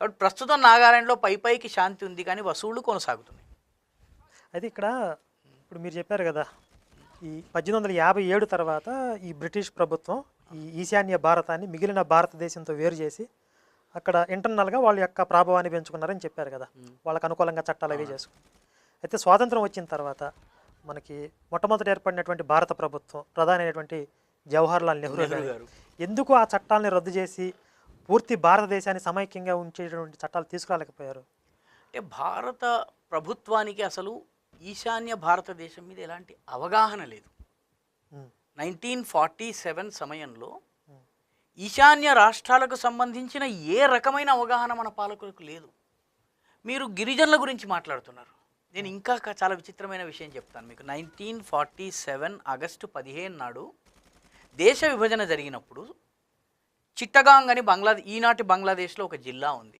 కాబట్టి ప్రస్తుతం నాగాలాండ్లో పై పైకి శాంతి ఉంది కానీ వసూళ్ళు కొనసాగుతున్నాయి. అయితే ఇక్కడ ఇప్పుడు మీరు చెప్పారు కదా ఈ పద్దెనిమిది వందల యాభై ఏడు తర్వాత ఈ బ్రిటిష్ ప్రభుత్వం ఈ ఈశాన్య భారతాన్ని మిగిలిన భారతదేశంతో వేరు చేసి అక్కడ ఇంటర్నల్గా వాళ్ళ యొక్క ప్రాభవాన్ని పెంచుకున్నారని చెప్పారు కదా వాళ్ళకు అనుకూలంగా చట్టాలు అవి చేసుకుని అయితే స్వాతంత్రం వచ్చిన తర్వాత మనకి మొట్టమొదటి ఏర్పడినటువంటి భారత ప్రభుత్వం ప్రధాని అయినటువంటి జవహర్లాల్ నెహ్రూ గారు. ఎందుకు ఆ చట్టాలని రద్దు చేసి పూర్తి భారతదేశాన్ని సమైక్యంగా ఉంచేటువంటి చట్టాలు తీసుకురాలేకపోయారు. అంటే భారత ప్రభుత్వానికి అసలు ఈశాన్య భారతదేశం మీద ఎలాంటి అవగాహన లేదు. నైన్టీన్ ఫార్టీ సెవెన్ సమయంలో ఈశాన్య రాష్ట్రాలకు సంబంధించిన ఏ రకమైన అవగాహన మన పాలకులకు లేదు. మీరు గిరిజనుల గురించి మాట్లాడుతున్నారు. నేను ఇంకా చాలా విచిత్రమైన విషయం చెప్తాను మీకు. నైన్టీన్ ఫార్టీ సెవెన్ ఆగస్టు పదిహేను నాడు దేశ విభజన జరిగినప్పుడు చిట్టగాంగ్ అని బంగ్లాదేశ్ ఈనాటి బంగ్లాదేశ్లో ఒక జిల్లా ఉంది.